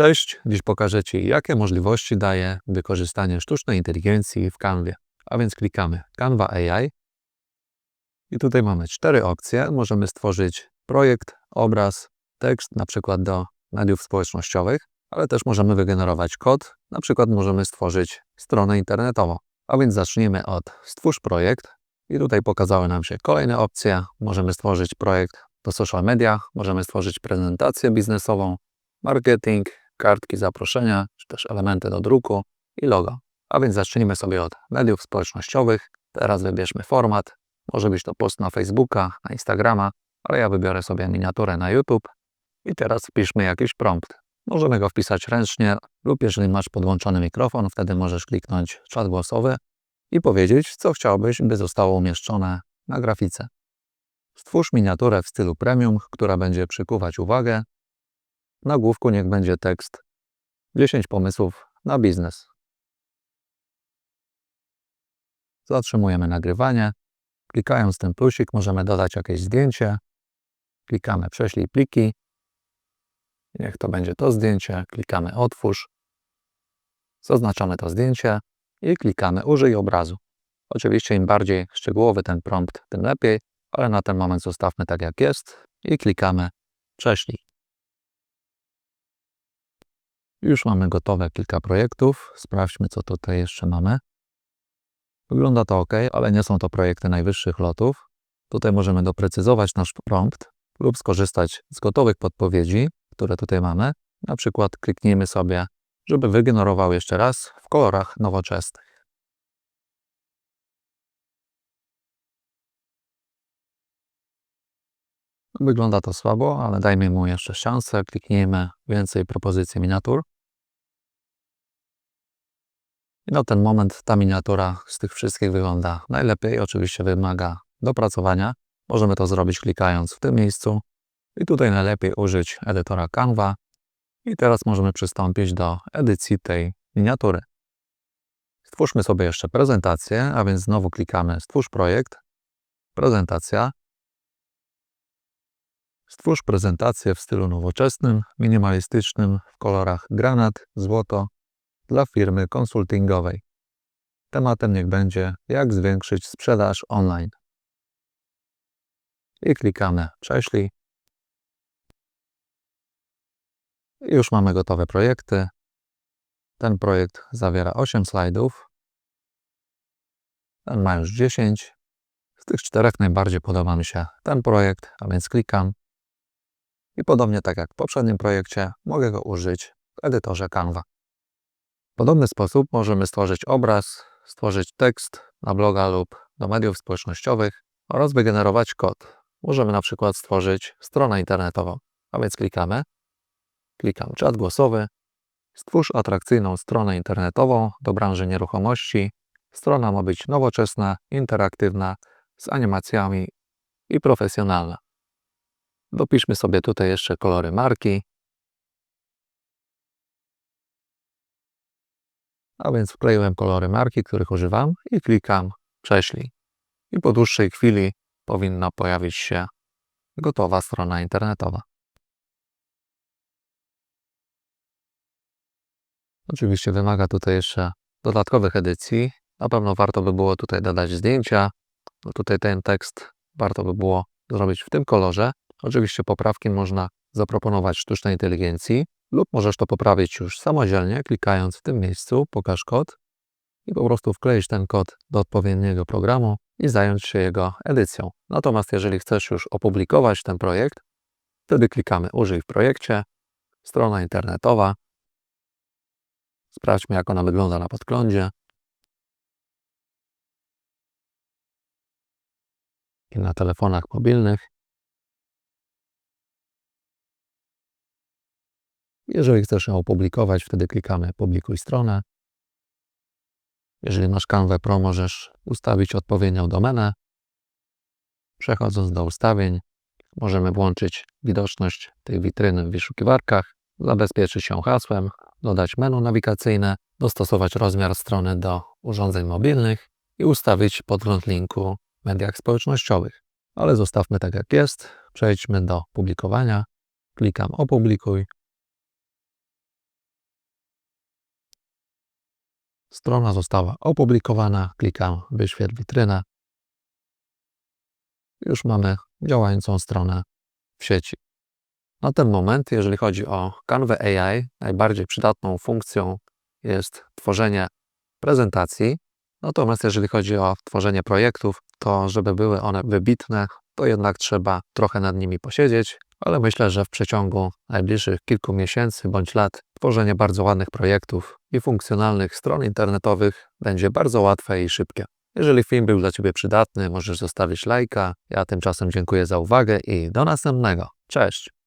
Cześć, dziś pokażę Ci, jakie możliwości daje wykorzystanie sztucznej inteligencji w Canwie. A więc klikamy Canva AI i tutaj mamy cztery opcje. Możemy stworzyć projekt, obraz, tekst, na przykład do mediów społecznościowych, ale też możemy wygenerować kod, na przykład możemy stworzyć stronę internetową. A więc zacznijmy od stwórz projekt i tutaj pokazały nam się kolejne opcje. Możemy stworzyć projekt do social media, możemy stworzyć prezentację biznesową, marketing, kartki zaproszenia, czy też elementy do druku i logo. A więc zacznijmy sobie od mediów społecznościowych. Teraz wybierzmy format. Może być to post na Facebooka, na Instagrama, ale ja wybiorę sobie miniaturę na YouTube. I teraz wpiszmy jakiś prompt. Możemy go wpisać ręcznie lub jeżeli masz podłączony mikrofon, wtedy możesz kliknąć czat głosowy i powiedzieć, co chciałbyś, by zostało umieszczone na grafice. Stwórz miniaturę w stylu premium, która będzie przykuwać uwagę na główku niech będzie tekst 10 pomysłów na biznes. Zatrzymujemy nagrywanie. Klikając ten plusik możemy dodać jakieś zdjęcie. Klikamy prześlij pliki. Niech to będzie to zdjęcie. Klikamy otwórz. Zaznaczamy to zdjęcie i klikamy użyj obrazu. Oczywiście im bardziej szczegółowy ten prompt, tym lepiej, ale na ten moment zostawmy tak jak jest i klikamy prześlij. Już mamy gotowe kilka projektów. Sprawdźmy, co tutaj jeszcze mamy. Wygląda to ok, ale nie są to projekty najwyższych lotów. Tutaj możemy doprecyzować nasz prompt lub skorzystać z gotowych podpowiedzi, które tutaj mamy. Na przykład kliknijmy sobie, żeby wygenerował jeszcze raz w kolorach nowoczesnych. Wygląda to słabo, ale dajmy mu jeszcze szansę. Kliknijmy więcej propozycji miniatur. I na ten moment ta miniatura z tych wszystkich wygląda najlepiej. Oczywiście wymaga dopracowania. Możemy to zrobić klikając w tym miejscu. I tutaj najlepiej użyć edytora Canva. I teraz możemy przystąpić do edycji tej miniatury. Stwórzmy sobie jeszcze prezentację, a więc znowu klikamy Stwórz projekt, prezentacja. Stwórz prezentację w stylu nowoczesnym, minimalistycznym, w kolorach granat, złoto dla firmy konsultingowej. Tematem niech będzie jak zwiększyć sprzedaż online. I klikamy prześlij. Już mamy gotowe projekty. Ten projekt zawiera 8 slajdów. Ten ma już 10. Z tych czterech najbardziej podoba mi się ten projekt, a więc klikam. I podobnie tak jak w poprzednim projekcie, mogę go użyć w edytorze Canva. Podobny sposób możemy stworzyć obraz, stworzyć tekst na bloga lub do mediów społecznościowych oraz wygenerować kod. Możemy na przykład stworzyć stronę internetową. A więc klikamy, klikam czat głosowy, stwórz atrakcyjną stronę internetową do branży nieruchomości. Strona ma być nowoczesna, interaktywna, z animacjami i profesjonalna. Dopiszmy sobie tutaj jeszcze kolory marki. A więc wkleiłem kolory marki, których używam i klikam prześlij. I po dłuższej chwili powinna pojawić się gotowa strona internetowa. Oczywiście wymaga tutaj jeszcze dodatkowych edycji. Na pewno warto by było tutaj dodać zdjęcia. No tutaj ten tekst warto by było zrobić w tym kolorze. Oczywiście poprawki można zaproponować sztucznej inteligencji lub możesz to poprawić już samodzielnie, klikając w tym miejscu pokaż kod i po prostu wkleić ten kod do odpowiedniego programu i zająć się jego edycją. Natomiast jeżeli chcesz już opublikować ten projekt, wtedy klikamy użyj w projekcie, strona internetowa. Sprawdźmy jak ona wygląda na podglądzie. I na telefonach mobilnych. Jeżeli chcesz ją opublikować, wtedy klikamy publikuj stronę. Jeżeli masz Canva Pro, możesz ustawić odpowiednią domenę. Przechodząc do ustawień, możemy włączyć widoczność tej witryny w wyszukiwarkach, zabezpieczyć ją hasłem, dodać menu nawigacyjne, dostosować rozmiar strony do urządzeń mobilnych i ustawić podgląd linku w mediach społecznościowych. Ale zostawmy tak jak jest. Przejdźmy do publikowania. Klikam opublikuj Strona została opublikowana. Klikam wyświetl witrynę. Już mamy działającą stronę w sieci. Na ten moment, jeżeli chodzi o Canva AI, najbardziej przydatną funkcją jest tworzenie prezentacji. Natomiast jeżeli chodzi o tworzenie projektów, to żeby były one wybitne, to jednak trzeba trochę nad nimi posiedzieć, ale myślę, że w przeciągu najbliższych kilku miesięcy bądź lat tworzenie bardzo ładnych projektów i funkcjonalnych stron internetowych będzie bardzo łatwe i szybkie. Jeżeli film był dla Ciebie przydatny, możesz zostawić lajka. Ja tymczasem dziękuję za uwagę i do następnego. Cześć!